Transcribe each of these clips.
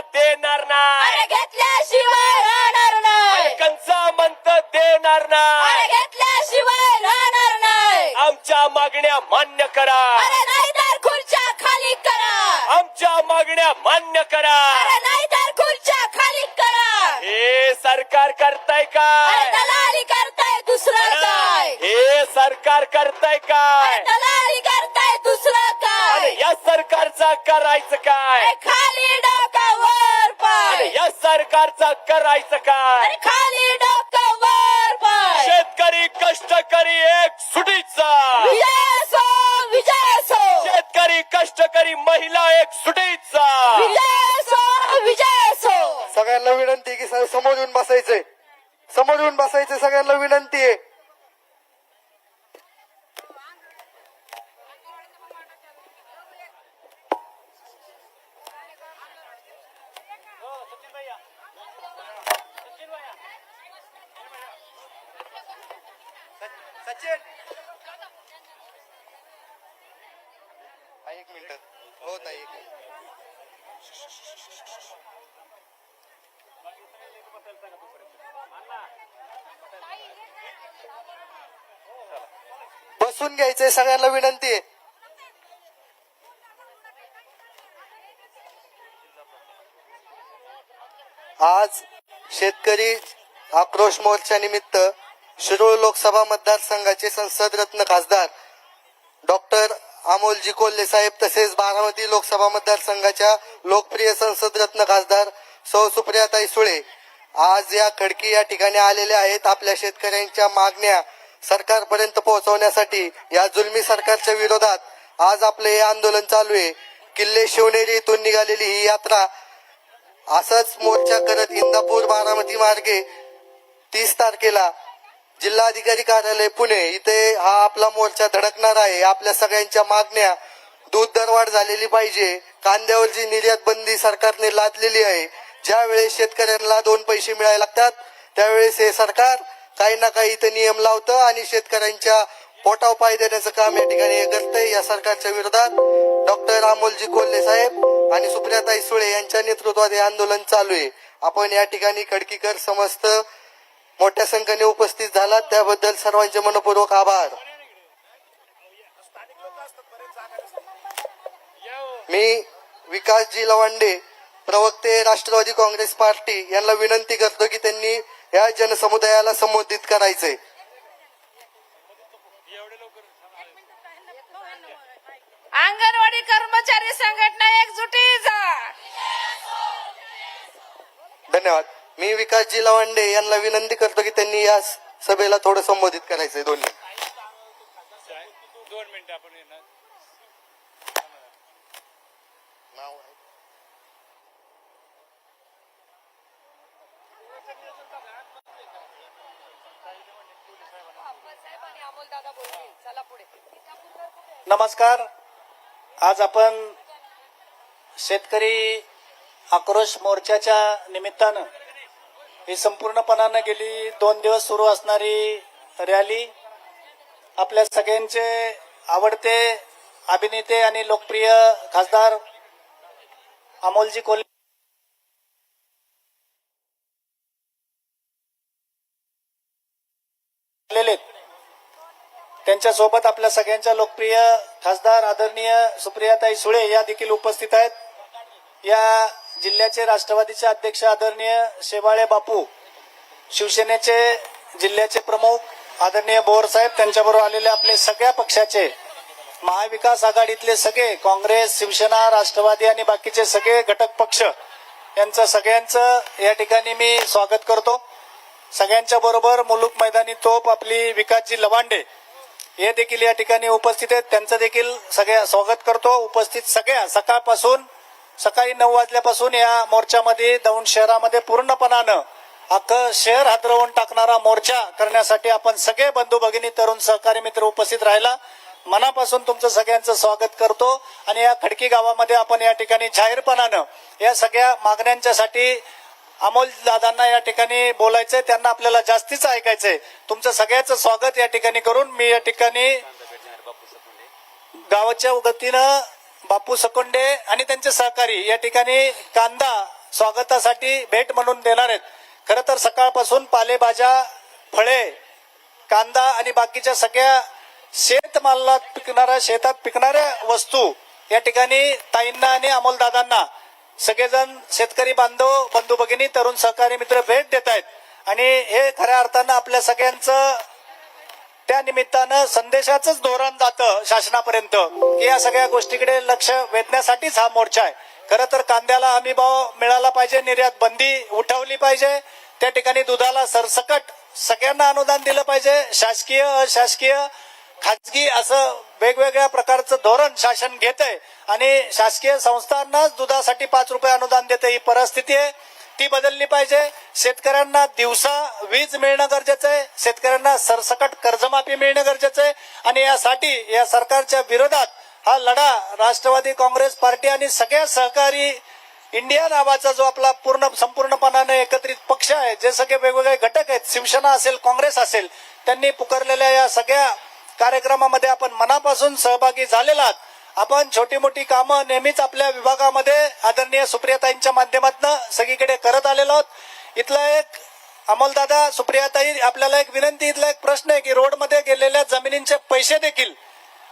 देणार नाही सरकारचं करायचं काय? अरे खाली डोकं वर पाय शेतकरी कष्टकरी एक सुटीचा. विजय असो विजय असो शेतकरी कष्टकरी महिला एक सुटीचा. विजय असो विजय असो सगळ्यांना विनंती की स- समोर येऊन बसायचंय. समोर येऊन बसायचंय सगळ्यांना विनंती आहे. सचिन. एक मिनिट. हो ताई एक बसून घ्यायचंय सगळ्यांना विनंती. आहे आज शेतकरी आक्रोश मोर्चा निमित्त शिरूर लोकसभा मतदारसंघाचे संसद रत्न खासदार डॉक्टर अमोलजी कोल्हे साहेब तसेच बारामती लोकसभा मतदारसंघाच्या लोकप्रिय संसद रत्न खासदार सौ सुप्रियाताई सुळे आज या खडकी या ठिकाणी आलेल्या आहेत. आपल्या शेतकऱ्यांच्या मागण्या सरकारपर्यंत पोहोचवण्यासाठी या जुलमी सरकारच्या विरोधात आज आपले हे आंदोलन चालू आहे. किल्ले शिवनेरी इथून निघालेली ही यात्रा असंच मोर्चा करत इंदापूर बारामती मार्गे तीस तारखेला जिल्हाधिकारी कार्यालय पुणे. इथे हा आपला मोर्चा धडकणार आहे. आपल्या सगळ्यांच्या मागण्या दूध दरवाढ झालेली पाहिजे. कांद्यावर जी निर्यात बंदी सरकारने लादलेली आहे ज्या वेळेस शेतकऱ्यांना दोन पैसे मिळायला लागतात त्यावेळेस हे सरकार काही ना काही इथे नियम लावतं आणि शेतकऱ्यांच्या पोटाव पाय देण्याचं काम या ठिकाणी हे करतंय या सरकारच्या विरोधात डॉक्टर अमोलजी कोल्हे साहेब आणि सुप्रियाताई सुळे यांच्या नेतृत्वात हे आंदोलन चालू आहे. आपण या ठिकाणी खडकीकर समस्त मोठ्या संख्येने उपस्थित झाला त्याबद्दल सर्वांचे मनपूर्वक आभार. मी विकासजी लवांडे प्रवक्ते राष्ट्रवादी काँग्रेस पार्टी यांना विनंती करतो की त्यांनी या जनसमुदायाला संबोधित करायचंय. अंगणवाडी कर्मचारी संघटना एकजुटीचा धन्यवाद. मी विकासजी लवांडे यांना विनंती करतो की त्यांनी या सभेला थोडं संबोधित करायचंय दोन्ही. दोन मिनिटं आपण येणार. नमस्कार. आज आपण शेतकरी आक्रोश मोर्चाच्या निमित्तानं ही संपूर्णपणानं गेली दोन दिवस सुरू असणारी रॅली आपल्या सगळ्यांचे आवडते अभिनेते आणि लोकप्रिय खासदार अमोलजी कोल्हे आलेले आहेत. त्यांच्यासोबत आपल्या सगळ्यांच्या लोकप्रिय खासदार आदरणीय सुप्रियाताई सुळे या देखील उपस्थित आहेत. या जिल्ह्याचे राष्ट्रवादीचे अध्यक्ष आदरणीय शेवाळे बापू शिवसेनेचे जिल्ह्याचे प्रमुख आदरणीय बोर साहेब त्यांच्याबरोबर आलेले आपले सगळ्या पक्षाचे महाविकास आघाडीतले सगळे काँग्रेस शिवसेना राष्ट्रवादी आणि बाकीचे सगळे घटक पक्ष यांचं सगळ्यांचं या ठिकाणी मी स्वागत करतो. सगळ्यांच्या बरोबर मुलुक मैदानी तोप आपली विकासजी लवांडे हे देखील या ठिकाणी उपस्थित आहेत. त्यांचं देखील सगळ्या स्वागत करतो. उपस्थित सगळ्या सकाळपासून सकाळी नऊ वाजल्यापासून या मोर्चामध्ये दौंड शहरामध्ये पूर्णपणानं अख्खं शहर हादरवून टाकणारा मोर्चा करण्यासाठी आपण सगळे बंधू भगिनी तरुण सहकारी मित्र उपस्थित राहिला. मनापासून तुमचं सगळ्यांचं स्वागत करतो. आणि या खडकी गावामध्ये आपण या ठिकाणी जाहीरपणानं या सगळ्या मागण्यांच्यासाठी अमोल दादांना या ठिकाणी बोलायचंय त्यांना आपल्याला जास्तीच ऐकायचंय. तुमचं सगळ्याचं स्वागत या ठिकाणी करून मी या ठिकाणी गावाच्या वतीनं बापू सकोंडे आणि त्यांचे सहकारी या ठिकाणी कांदा स्वागतासाठी भेट म्हणून देणार आहेत. खरं तर सकाळपासून पालेभाज्या फळे कांदा आणि बाकीच्या सगळ्या शेतमालात पिकणाऱ्या शेतात पिकणाऱ्या वस्तू या ठिकाणी ताईंना आणि अमोलदादांना सगळेजण शेतकरी बांधव बंधू भगिनी तरुण सहकारी मित्र भेट देत आहेत. आणि हे खऱ्या अर्थानं आपल्या सगळ्यांचं त्या निमित्तानं संदेशाचंच धोरण जातं शासनापर्यंत की या सगळ्या गोष्टीकडे लक्ष वेधण्यासाठीच हा मोर्चा आहे. खरं तर कांद्याला हमी भाव मिळाला पाहिजे निर्यात बंदी उठवली पाहिजे त्या ठिकाणी दुधाला सरसकट सगळ्यांना अनुदान दिलं पाहिजे शासकीय अशासकीय खाजगी असं वेगवेगळ्या प्रकारचं धोरण शासन घेत आहे आणि शासकीय संस्थांनाच दुधासाठी पाच रुपये अनुदान देते ही परिस्थिती आहे. ती बदलली पाहिजे. शेतकऱ्यांना दिवसा वीज मिळणं गरजेचं आहे. शेतकऱ्यांना सरसकट कर्जमाफी मिळणं गरजेचं आहे. आणि यासाठी या सरकारच्या विरोधात हा लढा राष्ट्रवादी काँग्रेस पार्टी आणि सगळ्या सहकारी इंडिया नावाचा जो आपला पूर्ण संपूर्णपणाने एकत्रित पक्ष आहे जे सगळे वेगवेगळे घटक आहेत शिवसेना असेल काँग्रेस असेल त्यांनी पुकारलेल्या या सगळ्या कार्यक्रमामध्ये आपण मनापासून सहभागी झालेला आहात. आपण छोटी मोठी कामं नेहमीच आपल्या विभागामध्ये आदरणीय सुप्रियाताईंच्या माध्यमातून सगळीकडे करत आलेलो आहोत. इथला एक अमलदादा सुप्रियाताई आपल्याला एक विनंती इथला एक प्रश्न आहे की रोडमध्ये गेलेल्या जमिनींचे पैसे देखील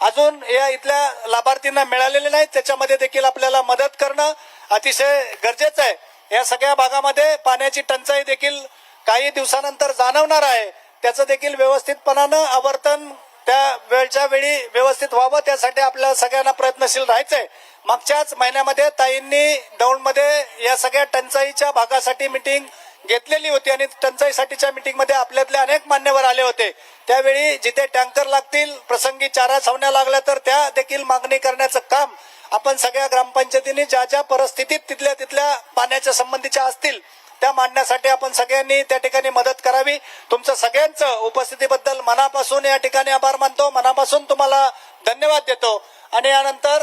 अजून या इथल्या लाभार्थींना मिळालेले नाहीत. त्याच्यामध्ये देखील आपल्याला मदत करणं अतिशय गरजेचं आहे. या सगळ्या भागामध्ये पाण्याची टंचाई देखील काही दिवसानंतर जाणवणार आहे. त्याचं देखील व्यवस्थितपणानं आवर्तन त्या वेळच्या वेळी व्यवस्थित व्हावं त्यासाठी आपल्याला सगळ्यांना प्रयत्नशील राहायचंय. मागच्याच महिन्यामध्ये ताईंनी दौंडमध्ये या सगळ्या टंचाईच्या भागासाठी मिटिंग घेतलेली होती आणि टंचाईसाठीच्या मिटिंगमध्ये आपल्यातले अनेक मान्यवर आले होते. त्यावेळी जिथे टँकर लागतील प्रसंगी चारा छावण्या लागल्या तर त्या देखील मागणी करण्याचं काम आपण सगळ्या ग्रामपंचायतींनी ज्या ज्या परिस्थितीत तिथल्या तिथल्या पाण्याच्या संबंधीच्या असतील त्या मांडण्यासाठी आपण सगळ्यांनी त्या ठिकाणी मदत करावी. तुमचं सगळ्यांचं उपस्थितीबद्दल मनापासून या ठिकाणी आभार मानतो. मनापासून तुम्हाला धन्यवाद देतो. आणि यानंतर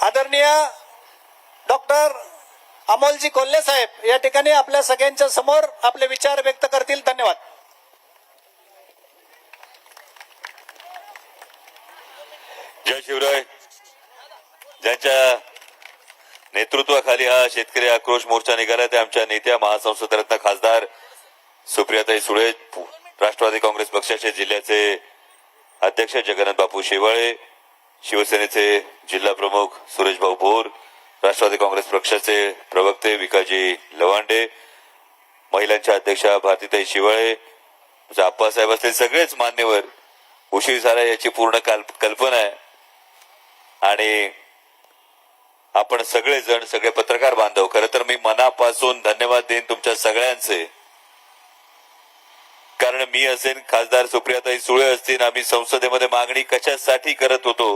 आदरणीय डॉक्टर अमोलजी कोल्हे साहेब या ठिकाणी आपल्या सगळ्यांच्या समोर आपले विचार व्यक्त करतील. धन्यवाद. जय शिवराय. ज्यांच्या नेतृत्वाखाली हा शेतकरी आक्रोश मोर्चा निघाला ते आमच्या नेत्या महासंसदरत्न खासदार सुप्रियाताई सुळे राष्ट्रवादी काँग्रेस पक्षाचे जिल्ह्याचे अध्यक्ष जगन्नाथ बापू शेवाळे शिवसेनेचे जिल्हा प्रमुख सुरेश भाऊ भोर राष्ट्रवादी काँग्रेस पक्षाचे प्रवक्ते विकाजी लवांडे महिलांच्या अध्यक्षा भारतीताई शिवाळे आप्पासाहेब असले सगळेच मान्यवर उशीर झाला याची पूर्ण काल- कल्पना आहे. आणि आपण सगळेजण सगळे पत्रकार बांधव खरं तर मी मनापासून धन्यवाद देईन तुमच्या सगळ्यांचे. कारण मी असेल खासदार सुप्रियाताई सुळे असतील आम्ही संसदेमध्ये मागणी कशासाठी करत होतो?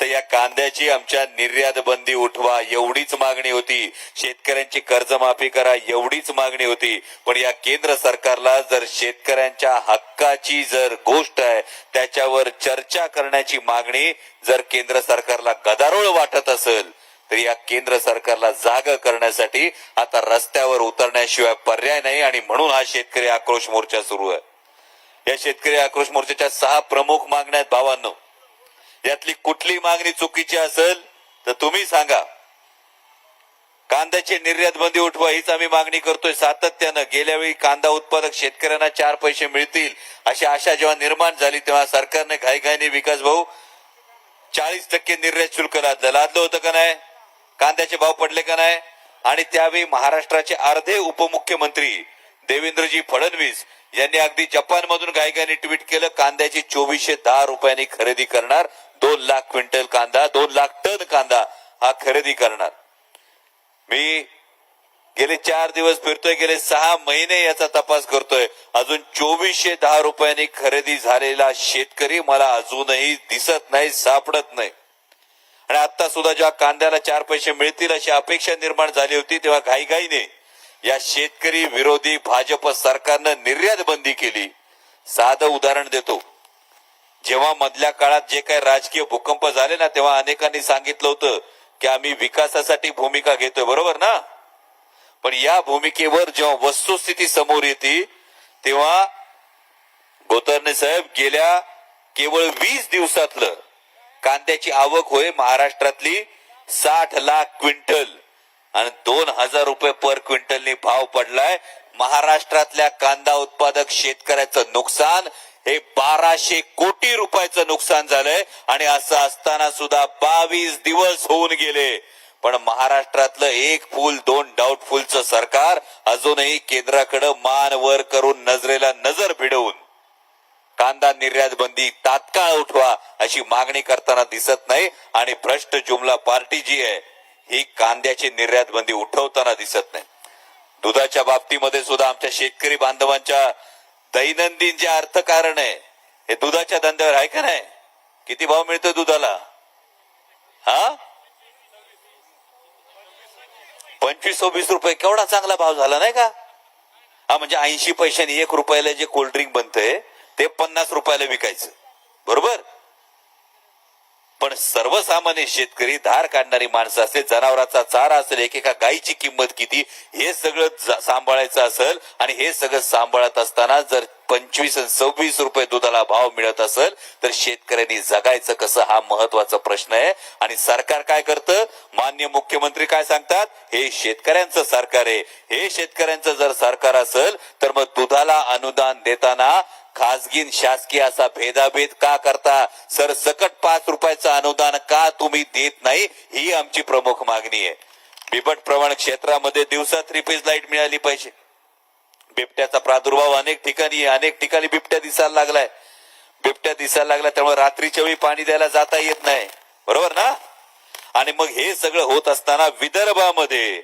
तर या कांद्याची आमच्या निर्यात बंदी उठवा एवढीच मागणी होती. शेतकऱ्यांची कर्जमाफी करा एवढीच मागणी होती. पण या केंद्र सरकारला जर शेतकऱ्यांच्या हक्काची जर गोष्ट आहे त्याच्यावर चर्चा करण्याची मागणी जर केंद्र सरकारला गदारोळ वाटत असेल तर या केंद्र सरकारला जाग करण्यासाठी आता रस्त्यावर उतरण्याशिवाय पर्याय नाही आणि म्हणून हा शेतकरी आक्रोश मोर्चा सुरू आहे. या शेतकरी आक्रोश मोर्चाच्या सहा प्रमुख मागण्या आहेत भावांनो. यातली कुठली मागणी चुकीची असेल तर तुम्ही सांगा. कांद्याची निर्यात बंदी उठवा हीच आम्ही मागणी करतोय. सातत्यानं गेल्या वेळी कांदा उत्पादक शेतकऱ्यांना चार पैसे मिळतील अशी आशा जेव्हा निर्माण झाली तेव्हा सरकारने घाईघाईने विकास भाऊ चाळीस टक्के निर्यात शुल्क लादलं. लादलं होतं का नाही? कांद्याचे भाव पडले का नाही? आणि त्यावेळी महाराष्ट्राचे अर्धे उपमुख्यमंत्री देवेंद्रजी फडणवीस यांनी अगदी जपान मधून ट्विट केलं कांद्याची चोवीसशे दहा रुपयांनी खरेदी करणार दोन लाख क्विंटल कांदा दोन लाख टन कांदा हा खरेदी करणार. मी गेले चार दिवस फिरतोय गेले सहा महिने याचा तपास करतोय. अजून चोवीसशे दहा रुपयांनी खरेदी झालेला शेतकरी मला अजूनही दिसत नाही सापडत नाही. आणि आता सुद्धा जेव्हा कांद्याला चार पैसे मिळतील अशी अपेक्षा निर्माण झाली होती तेव्हा घाईघाईने या शेतकरी विरोधी भाजप सरकारनं निर्यात बंदी केली. साधं उदाहरण देतो. जेव्हा मधल्या काळात जे काही राजकीय भूकंप झाले ना तेव्हा अनेकांनी सांगितलं होतं की आम्ही विकासासाठी भूमिका घेतोय बरोबर ना? पण या भूमिकेवर जेव्हा वस्तुस्थिती समोर येते तेव्हा गोतरणे साहेब गेल्या केवळ वीस दिवसातलं कांद्याची आवक होय महाराष्ट्रातली साठ लाख क्विंटल. आणि दोन हजार रुपये पर क्विंटलनी भाव पडलाय. महाराष्ट्रातल्या कांदा उत्पादक शेतकऱ्याचं नुकसान हे बाराशे कोटी रुपयाचं नुकसान झालंय. आणि असं असताना सुद्धा बावीस दिवस होऊन गेले. पण महाराष्ट्रातलं एक फुल दोन डाऊटफुलचं सरकार अजूनही केंद्राकडे मान वर करून नजरेला नजर भिडवून. कांदा निर्यात बंदी तात्काळ उठवा अशी मागणी करताना दिसत नाही आणि भ्रष्ट जुमला पार्टी जी आहे ही कांद्याची निर्यात बंदी उठवताना दिसत नाही. दुधाच्या बाबतीमध्ये सुद्धा आमच्या शेतकरी बांधवांच्या दैनंदिन जे अर्थकारण आहे हे दुधाच्या धंद्यावर आहे का नाही? किती भाव मिळतो दुधाला? हा? पंचवीस सव्वीस रुपये केवढा चांगला भाव झाला नाही का? हा म्हणजे ऐंशी पैशाने एक रुपयाला जे कोल्ड्रिंक बनतंय ते पन्नास रुपयाला विकायचं. बरोबर? पण सर्वसामान्य शेतकरी धार काढणारी माणसं असेल जनावराचा चारा असेल एकेका गायीची किंमत किती हे सगळं सांभाळायचं असेल आणि हे सगळं सांभाळत असताना जर पंचवीस आणि सव्वीस रुपये दुधाला भाव मिळत असेल तर शेतकऱ्यांनी जगायचं कसं हा महत्त्वाचा प्रश्न आहे. आणि सरकार काय करतं? मान्य मुख्यमंत्री काय सांगतात? हे शेतकऱ्यांचं सरकार आहे. हे शेतकऱ्यांचं जर सरकार असेल तर मग दुधाला अनुदान देताना खासगी शासकीय असा भेदाभेद का करता? सर सकट पाच रुपयाचं अनुदान का तुम्ही देत नाही? ही आमची प्रमुख मागणी आहे. बिबट प्रमाण क्षेत्रामध्ये दिवसा थ्री फेज लाइट मिळाली पाहिजे. बिबट्याचा प्रादुर्भाव अनेक ठिकाणी अनेक ठिकाणी बिबट्या दिसायला लागलाय. बिबट्या दिसायला लागला त्यामुळे रात्रीच्या वेळी पाणी द्यायला जाता येत नाही. बरोबर ना? आणि मग हे सगळं होत असताना विदर्भामध्ये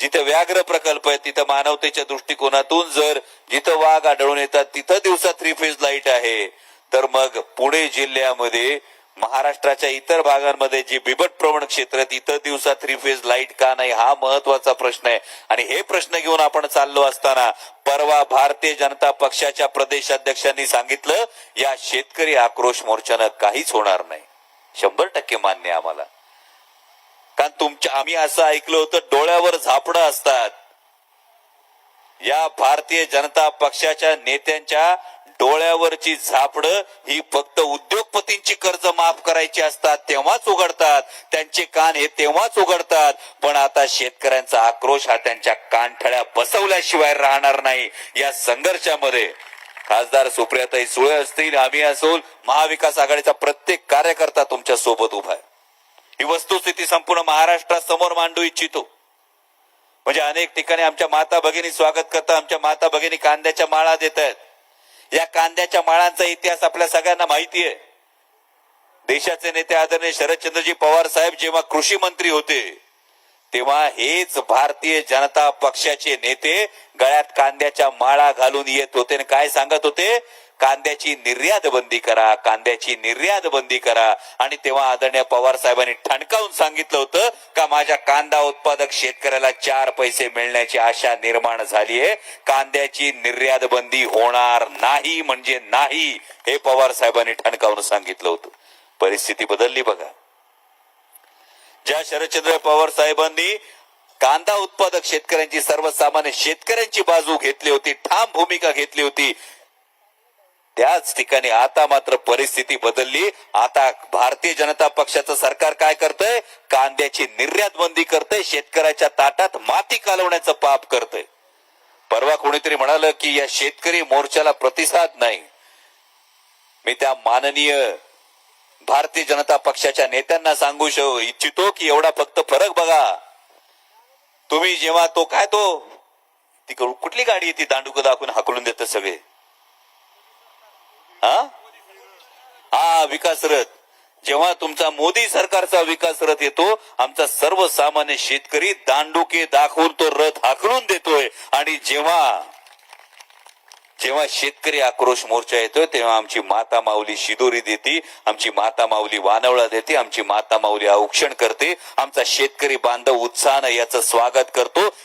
जिथे व्याघ्र प्रकल्प आहे तिथं मानवतेच्या दृष्टिकोनातून जर जिथं वाघ आढळून येतात तिथं दिवसा थ्री फेज लाइट आहे. तर मग पुणे जिल्ह्यामध्ये महाराष्ट्राच्या इतर भागांमध्ये जे बिबट प्रवण क्षेत्र आहेत इतर दिवसा थ्री फेज लाइट का नाही हा महत्त्वाचा प्रश्न आहे. आणि हे प्रश्न घेऊन आपण चाललो असताना परवा भारतीय जनता पक्षाच्या प्रदेशाध्यक्षांनी सांगितलं या शेतकरी आक्रोश मोर्चानं काहीच होणार नाही. शंभर टक्के मान्य आम्हाला. कारण तुमच्या आम्ही असं ऐकलं होतं डोळ्यावर झापडं असतात. या भारतीय जनता पक्षाच्या नेत्यांच्या डोळ्यावरची झापडं ही फक्त उद्योगपतींची कर्ज माफ करायची असतात तेव्हाच उघडतात. त्यांचे कान हे तेव्हाच उघडतात. पण आता शेतकऱ्यांचा आक्रोश हा त्यांच्या कानठळ्या बसवल्याशिवाय राहणार नाही. या संघर्षामध्ये खासदार सुप्रियाताई सुळे असतील आम्ही असोल महाविकास आघाडीचा प्रत्येक कार्यकर्ता तुमच्यासोबत उभा आहे. ही वस्तुस्थिती संपूर्ण महाराष्ट्रात समोर मांडू इच्छितो. म्हणजे अनेक ठिकाणी आमच्या माता भगिनी स्वागत करतात आमच्या माता भगिनी कांद्याच्या माळा देत आहेत या कांद्याच्या माळांचा इतिहास आपल्या सगळ्यांना माहिती आहे. देशाचे नेते आदरणीय शरदचंद्रजी पवार साहेब जेव्हा कृषी मंत्री होते तेव्हा हेच भारतीय जनता पक्षाचे नेते गळ्यात कांद्याच्या माळा घालून येत होते. आणि काय सांगत होते? कांद्याची निर्यात बंदी करा कांद्याची निर्यात बंदी करा. आणि तेव्हा आदरणीय पवार साहेबांनी ठणकावून सांगितलं होतं का माझ्या कांदा उत्पादक शेतकऱ्याला चार पैसे मिळण्याची आशा निर्माण झाली आहे कांद्याची निर्यात बंदी होणार नाही म्हणजे नाही हे पवार साहेबांनी ठणकावून सांगितलं होतं. परिस्थिती बदलली बघा. ज्या शरदचंद्र पवार साहेबांनी कांदा उत्पादक शेतकऱ्यांची सर्वसामान्य शेतकऱ्यांची बाजू घेतली होती ठाम भूमिका घेतली होती त्याच ठिकाणी आता मात्र परिस्थिती बदलली. आता भारतीय जनता पक्षाचं सरकार काय करतंय? कांद्याची निर्यात बंदी करतंय. शेतकऱ्याच्या ताटात माती कालवण्याचं पाप करतंय. परवा कोणीतरी म्हणालं की या शेतकरी मोर्चाला प्रतिसाद नाही. मी त्या माननीय भारतीय जनता पक्षाच्या नेत्यांना सांगू शो इच्छितो की एवढा फक्त फरक बघा. तुम्ही जेव्हा तो काय तो? ती कुठली गाडी ती दांडुक दाखवून हाकलून देत सगळे? हा? हा विकास रथ. जेव्हा तुमचा मोदी सरकारचा विकास रथ येतो आमचा सर्वसामान्य शेतकरी दांडुके दाखवून तो रथ हाकलून देतोय. आणि जेव्हा जेव्हा शेतकरी आक्रोश मोर्चा येतोय तेव्हा आमची माता माऊली शिदोरी देते आमची माता माऊली वानवळा देते आमची माता माऊली औक्षण करते आमचा शेतकरी बांधव उत्साहानं याचं स्वागत करतो.